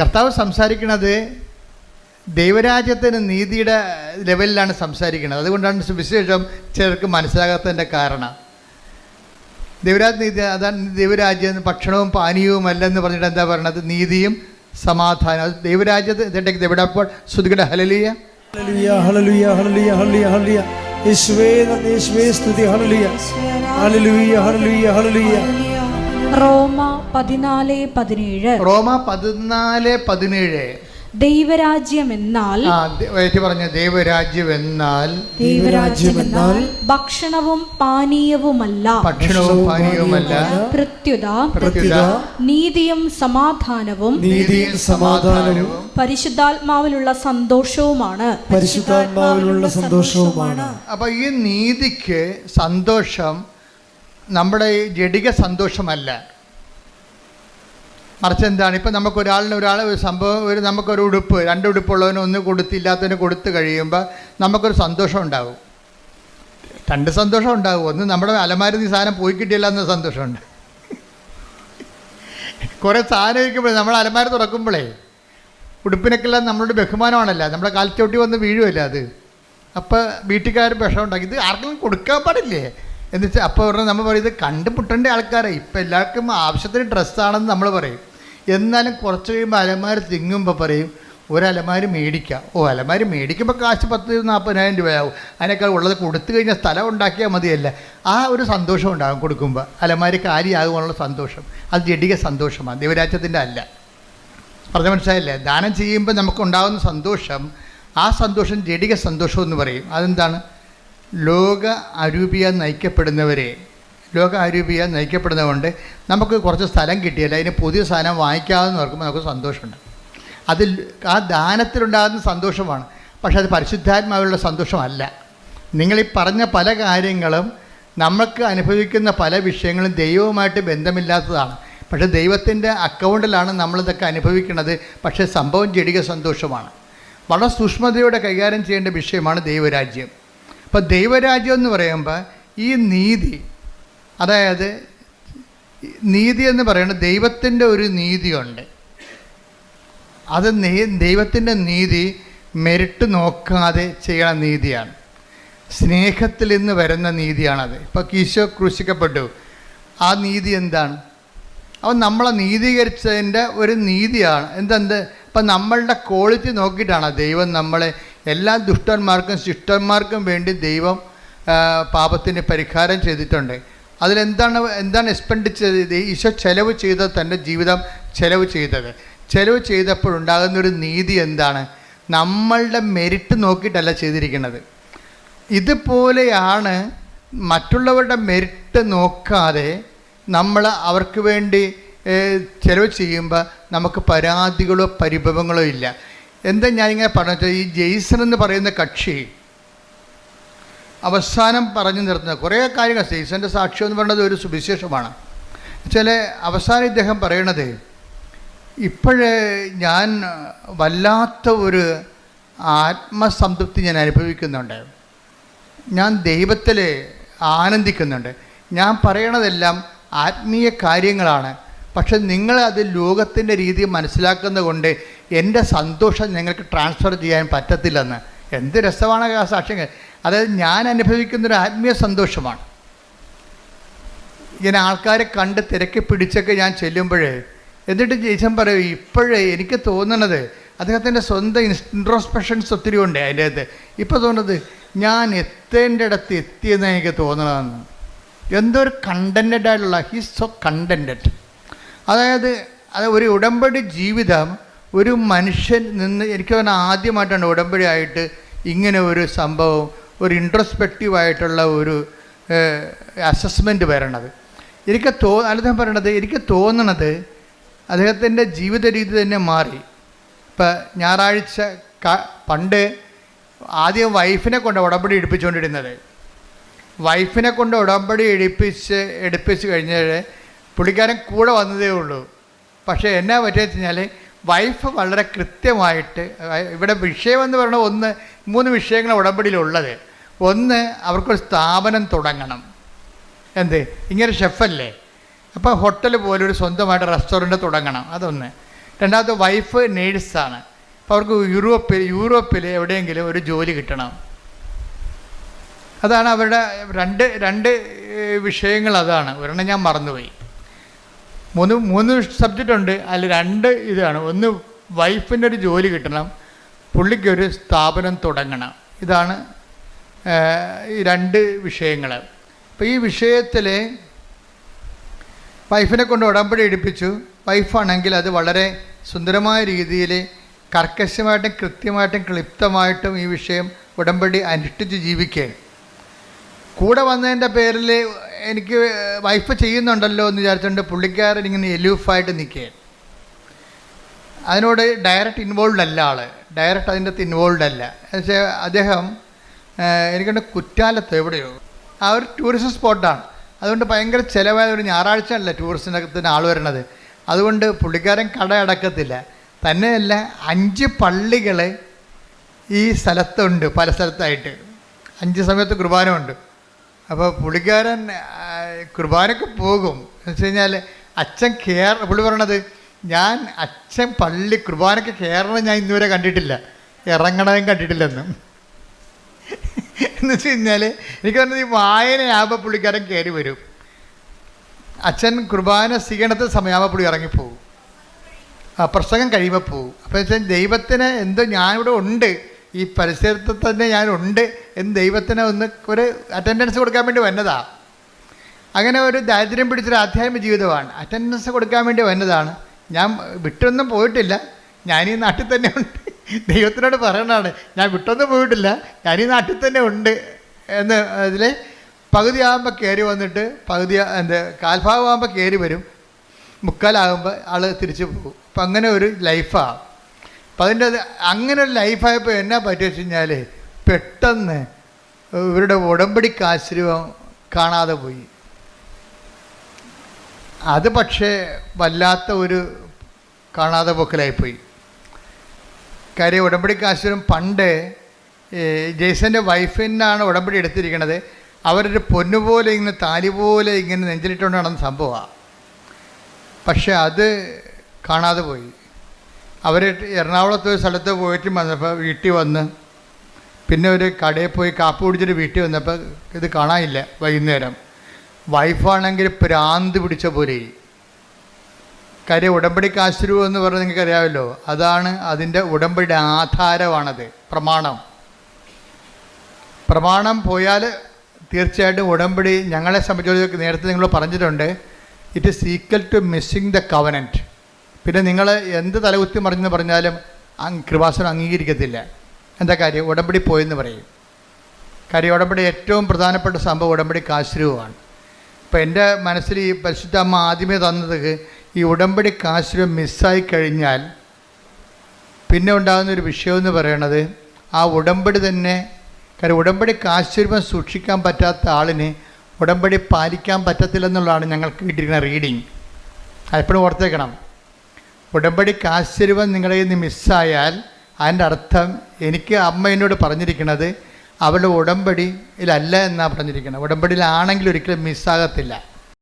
കർത്താവ് സംസാരിക്കുന്നത് ദൈവരാജ്യത്തിന് നീതിയുടെ ലെവലിലാണ് സംസാരിക്കുന്നത്. അതുകൊണ്ടാണ് സുവിശേഷം ചിലർക്ക് മനസ്സിലാകാത്തതിന്റെ കാരണം. ദൈവരാജ് നീതി അതാണ് ദൈവരാജ്യം ഭക്ഷണവും പാനീയവും അല്ലെന്ന് പറഞ്ഞിട്ട് എന്താ പറയുന്നത് നീതിയും സമാധാനം അത് ദൈവരാജ്യത്ത് ഇതിന്റെ ശ്രുതികട. ഹലലിയ യേശുവേ സ്തുതി. ഹലലിയ ഹല്ലേലൂയ ഹല്ലേലൂയ. റോമ പതിനാല് പതിനേഴ്. റോമ പതിനാല് പതിനേഴ്. ദൈവരാജ്യം എന്നാൽ പറഞ്ഞ ദൈവരാജ്യം എന്നാൽ ദൈവരാജ്യം എന്നാൽ ഭക്ഷണവും പാനീയവുമല്ല. ഭക്ഷണവും പാനീയവുമല്ല. പ്രത്യുത പ്രത്യുത നീതിയും സമാധാനവും നീതിയും സമാധാനവും പരിശുദ്ധാത്മാവിലുള്ള സന്തോഷവുമാണ്. പരിശുദ്ധാത്മാവിലുള്ള സന്തോഷവുമാണ്. അപ്പൊ ഈ നീതിക്ക് സന്തോഷം നമ്മുടെ ഈ ജഡിക സന്തോഷമല്ല. മറിച്ച് എന്താണ്? ഇപ്പം നമുക്ക് ഒരാൾ ഒരു സംഭവം ഒരു നമുക്കൊരു ഉടുപ്പ് രണ്ട് ഉടുപ്പുള്ളവന് ഒന്ന് കൊടുത്തില്ലാത്തവന് കൊടുത്തു കഴിയുമ്പോൾ നമുക്കൊരു സന്തോഷം ഉണ്ടാവും. രണ്ട് സന്തോഷം ഉണ്ടാവും. ഒന്ന് നമ്മുടെ അലമാരി സാധനം പോയി കിട്ടിയില്ല എന്ന സന്തോഷമുണ്ട്. കുറേ സാധനം ഇരിക്കുമ്പോഴേ നമ്മൾ അലമാര തുറക്കുമ്പോഴേ ഉടുപ്പിനൊക്കെല്ലാം നമ്മളുടെ ബഹുമാനമാണല്ല. നമ്മുടെ കാൽച്ചോട്ടി വന്ന് വീഴുമല്ലോ അത്. അപ്പോൾ വീട്ടുകാർ വിഷമുണ്ടാക്കി ഇത് ആർക്കും കൊടുക്കാൻ പാടില്ലേ? എന്ന് വെച്ചാൽ അപ്പോൾ പറഞ്ഞാൽ നമ്മൾ പറയും ഇത് കണ്ടുമുട്ടേണ്ട ആൾക്കാരെ. ഇപ്പം എല്ലാവർക്കും ആവശ്യത്തിന് ഡ്രസ്സാണെന്ന് നമ്മൾ പറയും. എന്നാലും കുറച്ച് കഴിയുമ്പോൾ അലമാര തിങ്ങുമ്പോൾ പറയും ഒരു അലമാരി മേടിക്കാം. ഓ അലമാരി മേടിക്കുമ്പോൾ കാശ് പത്ത് നാൽപ്പതിനായിരം രൂപയാവും. അതിനേക്കാൾ ഉള്ളത് കൊടുത്തു കഴിഞ്ഞാൽ സ്ഥലം ഉണ്ടാക്കിയാൽ മതിയല്ല. ആ ഒരു സന്തോഷം ഉണ്ടാകും കൊടുക്കുമ്പോൾ അലമാരി കാര്യമാകുമെന്നുള്ള സന്തോഷം. അത് ജഡിക സന്തോഷമാണ്. ദൈവരാജ്യത്തിന്റെ അല്ല. പറഞ്ഞ മനസ്സിലായില്ലേ? ദാനം ചെയ്യുമ്പോൾ നമുക്കുണ്ടാകുന്ന സന്തോഷം ആ സന്തോഷം ജഡിക സന്തോഷം എന്ന് പറയും. അതെന്താണ്? ലോക അരൂപിയ നയിക്കപ്പെടുന്നവരെ ലോക അരൂപിയ നയിക്കപ്പെടുന്നതുകൊണ്ട് നമുക്ക് കുറച്ച് സ്ഥലം കിട്ടിയല്ല അതിന് പുതിയ സാധനം വാങ്ങിക്കാമെന്ന് ഓർക്കുമ്പോൾ നമുക്ക് സന്തോഷമുണ്ട്. അതിൽ ആ ദാനത്തിലുണ്ടാകുന്ന സന്തോഷമാണ്. പക്ഷേ അത് പരിശുദ്ധാത്മാവിലുള്ള സന്തോഷമല്ല. നിങ്ങളീ പറഞ്ഞ പല കാര്യങ്ങളും നമുക്ക് അനുഭവിക്കുന്ന പല വിഷയങ്ങളും ദൈവവുമായിട്ട് ബന്ധമില്ലാത്തതാണ്. പക്ഷേ ദൈവത്തിന്റെ അക്കൗണ്ടിലാണ് നമ്മളിതൊക്കെ അനുഭവിക്കുന്നത്. പക്ഷേ സംഭവം ജടിക സന്തോഷമാണ്. വളരെ സൂക്ഷ്മതയോടെ കൈകാര്യം ചെയ്യേണ്ട വിഷയമാണ് ദൈവരാജ്യം. അപ്പോൾ ദൈവരാജ്യം എന്ന് പറയുമ്പോൾ ഈ നീതി അതായത് നീതി എന്ന് പറയുന്നത് ദൈവത്തിന്റെ ഒരു നീതിയുണ്ട്. അത് ദൈവത്തിന്റെ നീതി മെരിട്ട് നോക്കാതെ ചെയ്യണ നീതിയാണ്. സ്നേഹത്തിൽ നിന്ന് വരുന്ന നീതിയാണത്. ഇപ്പോൾ ഈശോ ക്രൂശിക്കപ്പെട്ടു. ആ നീതി എന്താണ്? അവൻ നമ്മളെ നീതീകരിച്ചതിന്റെ ഒരു നീതിയാണ്. എന്തെന്ത്? ഇപ്പം നമ്മളുടെ ക്വാളിറ്റി നോക്കിയിട്ടാണ് ദൈവം നമ്മളെ എല്ലാ ദുഷ്ടന്മാർക്കും ശിഷ്ടന്മാർക്കും വേണ്ടി ദൈവം പാപത്തിന് പരിഹാരം ചെയ്തിട്ടുണ്ട്. അതിലെന്താണ് എന്താണ് എക്സ്പെൻഡ് ചെയ്തത്? ഈശോ ചെലവ് ചെയ്ത തന്റെ ജീവിതം ചെലവ് ചെയ്തത്. ചെലവ് ചെയ്തപ്പോഴുണ്ടാകുന്ന ഒരു നീതി എന്താണ്? നമ്മളുടെ മെരിറ്റ് നോക്കിയിട്ടല്ല ചെയ്തിരിക്കുന്നത്. ഇതുപോലെയാണ് മറ്റുള്ളവരുടെ മെരിറ്റ് നോക്കാതെ നമ്മൾ അവർക്ക് വേണ്ടി ചെലവ് ചെയ്യുമ്പോൾ നമുക്ക് പരാതികളോ പരിഭവങ്ങളോ ഇല്ല. എന്താ ഞാനിങ്ങനെ പറഞ്ഞത്? ഈ ജെയ്സൺ എന്ന് പറയുന്ന കക്ഷി അവസാനം പറഞ്ഞു നിർത്തുന്നത് കുറേ കാര്യങ്ങൾ. ജെയ്സന്റെ സാക്ഷ്യം എന്ന് പറയുന്നത് ഒരു സുവിശേഷമാണ്. ചില അവസാനം ഇദ്ദേഹം പറയണത് ഇപ്പോഴേ ഞാൻ വല്ലാത്ത ഒരു ആത്മസംതൃപ്തി ഞാൻ അനുഭവിക്കുന്നുണ്ട്. ഞാൻ ദൈവത്തിൽ ആനന്ദിക്കുന്നുണ്ട്. ഞാൻ പറയണതെല്ലാം ആത്മീയ കാര്യങ്ങളാണ്. പക്ഷെ നിങ്ങൾ അത് ലോകത്തിന്റെ രീതി മനസ്സിലാക്കുന്നത് കൊണ്ട് എന്റെ സന്തോഷം ഞങ്ങൾക്ക് ട്രാൻസ്ഫർ ചെയ്യാൻ പറ്റത്തില്ലെന്ന്. എന്ത് രസമാണ് ആ സാക്ഷ്യങ്ങൾ. അതായത് ഞാൻ അനുഭവിക്കുന്നൊരു ആത്മീയ സന്തോഷമാണ്. ഇങ്ങനെ ആൾക്കാരെ കണ്ട് തിരക്കി പിടിച്ചൊക്കെ ഞാൻ ചെല്ലുമ്പോഴേ എന്നിട്ട് ജയിച്ചൻ പറയും ഇപ്പോഴേ എനിക്ക് തോന്നുന്നത് അദ്ദേഹത്തിന്റെ സ്വന്തം ഇൻട്രോസ്പെക്ഷൻസ് ഒത്തിരി ഉണ്ട് അതിന്റെ അകത്ത്. ഇപ്പോൾ തോന്നുന്നത് ഞാൻ എത്തേണ്ടിടത്ത് എത്തിയെന്ന് എനിക്ക് തോന്നണമെന്ന് എന്തോ ഒരു കണ്ടന്റഡ് ആയിട്ടുള്ള ഹീസ് സോ കണ്ടന്റഡ് അതായത് അത് ഒരു ഉടമ്പടി ജീവിതം ഒരു മനുഷ്യൻ നിന്ന് എനിക്ക് പറഞ്ഞാൽ ആദ്യമായിട്ടാണ് ഉടമ്പടിയായിട്ട് ഇങ്ങനെ ഒരു സംഭവം ഒരു ഇൻട്രോസ്പെക്റ്റീവ് ആയിട്ടുള്ള ഒരു അസസ്മെന്റ് വരണത്. എനിക്ക് തോ അദ്ദേഹം പറയണത് എനിക്ക് തോന്നണത് അദ്ദേഹത്തിന്റെ ജീവിത രീതി തന്നെ മാറി. ഇപ്പം ഞായറാഴ്ച പണ്ട് ആദ്യം വൈഫിനെ കൊണ്ട് ഉടമ്പടി എടുപ്പിച്ചുകൊണ്ടിരുന്നത്. വൈഫിനെ കൊണ്ട് ഉടമ്പടി എടുപ്പിച്ച് എടുപ്പിച്ച് കഴിഞ്ഞാൽ പുള്ളിക്കാരൻ കൂടെ വന്നതേ ഉള്ളൂ. പക്ഷേ എന്നാ പറ്റിയെന്ന് വെച്ച് കഴിഞ്ഞാൽ വൈഫ് വളരെ കൃത്യമായിട്ട് ഇവിടെ വിഷയം എന്ന് പറയുന്നത് ഒന്ന് മൂന്ന് വിഷയങ്ങൾ ഉടമ്പടിയിലുള്ളത്. ഒന്ന് അവർക്കൊരു സ്ഥാപനം തുടങ്ങണം. എന്ത്? ഇങ്ങനെ ഷെഫല്ലേ? അപ്പോൾ ഹോട്ടൽ പോലെ ഒരു സ്വന്തമായിട്ട് റെസ്റ്റോറന്റ് തുടങ്ങണം. അതൊന്ന്. രണ്ടാമത്തെ വൈഫ് നേഴ്സാണ് അപ്പോൾ അവർക്ക് യൂറോപ്പിൽ യൂറോപ്പിൽ എവിടെയെങ്കിലും ഒരു ജോലി കിട്ടണം. അതാണ് അവരുടെ രണ്ട് രണ്ട് വിഷയങ്ങൾ അതാണ്. ഒരെണ്ണം ഞാൻ മറന്നുപോയി. മൂന്ന് മൂന്ന് സബ്ജക്റ്റ് ഉണ്ട്. അതിൽ രണ്ട് ഇതാണ്. ഒന്ന് വൈഫിന്റെ ഒരു ജോലി കിട്ടണം. പുള്ളിക്കൊരു സ്ഥാപനം തുടങ്ങണം. ഇതാണ് ഈ രണ്ട് വിഷയങ്ങൾ അപ്പോൾ ഈ വിഷയത്തിൽ വൈഫിനെ കൊണ്ട് ഉടമ്പടി എടുപ്പിച്ചു. വൈഫാണെങ്കിൽ അത് വളരെ സുന്ദരമായ രീതിയിൽ കർക്കശമായിട്ടും കൃത്യമായിട്ടും ക്ലിപ്തമായിട്ടും ഈ വിഷയം ഉടമ്പടി അനുഷ്ഠിച്ച് ജീവിക്കുകയാണ്. കൂടെ വന്നതിന്റെ പേരിൽ എനിക്ക് വൈഫ് ചെയ്യുന്നുണ്ടല്ലോ എന്ന് വിചാരിച്ചുകൊണ്ട് പുള്ളിക്കാരൻ ഇങ്ങനെ എലൂഫായിട്ട് നിൽക്കുകയാണ് അതിനോട് ഡയറക്റ്റ് ഇൻവോൾവ് അല്ല ആൾ ഡയറക്റ്റ് അതിന്റെ അകത്ത് ഇൻവോൾവ് അല്ല. പക്ഷേ അദ്ദേഹം എനിക്കുണ്ട് കുറ്റാലത്ത് എവിടെയോ. ആ ഒരു ടൂറിസ്റ്റ് സ്പോട്ടാണ് അതുകൊണ്ട് ഭയങ്കര ചിലവായ ഒരു ഞായറാഴ്ച അല്ല ടൂറിസ്റ്റിനകത്തിന് ആൾ വരണത്. അതുകൊണ്ട് പുള്ളിക്കാരൻ കട അടക്കത്തില്ല. തന്നെയല്ല അഞ്ച് പള്ളികൾ ഈ സ്ഥലത്തുണ്ട് പല സ്ഥലത്തായിട്ട്. അഞ്ച് സമയത്ത് കുർബാന ഉണ്ട് അപ്പോൾ പുള്ളിക്കാരൻ കുർബാനക്ക് പോകും. എന്ന് വെച്ച് കഴിഞ്ഞാൽ അച്ഛൻ കേർ പുള്ളി പറയണത് ഞാൻ അച്ഛൻ പള്ളി കുർബാനക്ക് കയറണം ഞാൻ ഇന്നുവരെ കണ്ടിട്ടില്ല. ഇറങ്ങണതും കണ്ടിട്ടില്ലെന്നും. എന്ന് വെച്ച് കഴിഞ്ഞാൽ എനിക്ക് പറഞ്ഞത് ഈ വായനയാകുമ്പോൾ പുള്ളിക്കാരൻ കയറി വരും. അച്ഛൻ കുർബാന സ്വീകരണത്തെ സമയമാകുമ്പോൾ പുള്ളി ഇറങ്ങിപ്പോവും. ആ പ്രസംഗം കഴിയുമ്പോൾ പോകും അപ്പോൾ വെച്ചാൽ ദൈവത്തിന് എന്തോ ഞാനിവിടെ ഉണ്ട്. ഈ പരിസരത്ത് തന്നെ ഞാനുണ്ട് എന്ന് ദൈവത്തിന് ഒന്ന് ഒരു അറ്റൻഡൻസ് കൊടുക്കാൻ വേണ്ടി വന്നതാ. അങ്ങനെ ഒരു ദാരിദ്ര്യം പിടിച്ചൊരു ആധ്യാത്മിക ജീവിതമാണ്. അറ്റൻഡൻസ് കൊടുക്കാൻ വേണ്ടി വന്നതാണ്. ഞാൻ വിട്ടൊന്നും പോയിട്ടില്ല. ഞാൻ ഈ നാട്ടിൽ തന്നെ ഉണ്ട്. ദൈവത്തിനോട് പറയണതാണ്. ഞാൻ വിട്ടൊന്നും പോയിട്ടില്ല. ഞാൻ ഈ നാട്ടിൽ തന്നെ ഉണ്ട് എന്ന് അതിൽ പകുതി ആകുമ്പോൾ കയറി വന്നിട്ട് പകുതി എന്ത് കാൽഭാഗമാകുമ്പോൾ കയറി വരും. മുക്കാലാകുമ്പോൾ ആൾ തിരിച്ചു പോകും. അപ്പം അങ്ങനെ ഒരു ലൈഫാണ് അപ്പം അതിന്റെ അത് അങ്ങനെ ഒരു ലൈഫായപ്പോൾ എന്നാ പറ്റുക വെച്ച് കഴിഞ്ഞാൽ പെട്ടെന്ന് ഇവരുടെ ഉടമ്പടിക്ക് ആശ്രയം കാണാതെ പോയി. അത് പക്ഷേ വല്ലാത്ത ഒരു കാണാതെ പോക്കലായിപ്പോയി കാര്യം ഉടമ്പടിക്ക് ആശ്രയം പണ്ട് ജെയ്സന്റെ വൈഫിനാണ് ഉടമ്പടി എടുത്തിരിക്കുന്നത് അവരൊരു പൊന്നുപോലെ ഇങ്ങനെ താലി പോലെ ഇങ്ങനെ നെഞ്ചിലിട്ടുകൊണ്ട് നടന്ന സംഭവമാണ് പക്ഷെ അത് കാണാതെ പോയി. അവർ എറണാകുളത്ത് ഒരു സ്ഥലത്ത് പോയിട്ട് വന്നപ്പോൾ വീട്ടിൽ വന്ന് പിന്നെ ഒരു കടയിൽ പോയി കാപ്പി കുടിച്ചിട്ട് വീട്ടിൽ വന്നപ്പോൾ ഇത് കാണാനില്ല വൈകുന്നേരം. വൈഫാണെങ്കിൽ പ്രാന്ത് പിടിച്ച പോലെ. കാര്യം ഉടമ്പടി കാശ്രു എന്ന് പറഞ്ഞാൽ നിങ്ങൾക്ക് അറിയാമല്ലോ അതാണ് അതിന്റെ ഉടമ്പടിയുടെ ആധാരമാണത് പ്രമാണം. പ്രമാണം പോയാൽ തീർച്ചയായിട്ടും ഉടമ്പടി ഞങ്ങളെ സംബന്ധിച്ചിടത്തോളം നേരത്തെ നിങ്ങൾ പറഞ്ഞിട്ടുണ്ട്. It is equal to missing the covenant പിന്നെ നിങ്ങൾ എന്ത് തലകുത്തി മറിഞ്ഞെന്ന് പറഞ്ഞാലും കൃപാസനം അംഗീകരിക്കത്തില്ല. എന്താ കാര്യം? ഉടമ്പടി പോയെന്ന് പറയും. കാര്യം ഉടമ്പടി ഏറ്റവും പ്രധാനപ്പെട്ട സംഭവം ഉടമ്പടി കാശ്രൂപമാണ് ഇപ്പം എന്റെ മനസ്സിൽ ഈ പരിശുദ്ധ അമ്മ ആദ്യമേ തന്നത് ഈ ഉടമ്പടി കാശ്രൂപം മിസ്സായി കഴിഞ്ഞാൽ പിന്നെ ഉണ്ടാകുന്ന ഒരു വിഷയം എന്ന് പറയണത് ആ ഉടമ്പടി തന്നെ കാര്യം ഉടമ്പടി കാശ്ചര്യം സൂക്ഷിക്കാൻ പറ്റാത്ത ആളിന് ഉടമ്പടി പാലിക്കാൻ പറ്റത്തില്ലെന്നുള്ളതാണ് ഞങ്ങൾക്ക് കിട്ടിയിരിക്കുന്ന റീഡിങ് അതെപ്പോഴും ഓർത്തേക്കണം. ഉടമ്പടി കാശ്ചര്യവൻ നിങ്ങളെ നിന്ന് മിസ്സായാൽ അതിന്റെ അർത്ഥം എനിക്ക് അമ്മ എന്നോട് പറഞ്ഞിരിക്കുന്നത് അവളുടെ ഉടമ്പടിയിലല്ല എന്നാണ് പറഞ്ഞിരിക്കുന്നത്. ഉടമ്പടിയിലാണെങ്കിൽ ഒരിക്കലും മിസ്സാകത്തില്ല.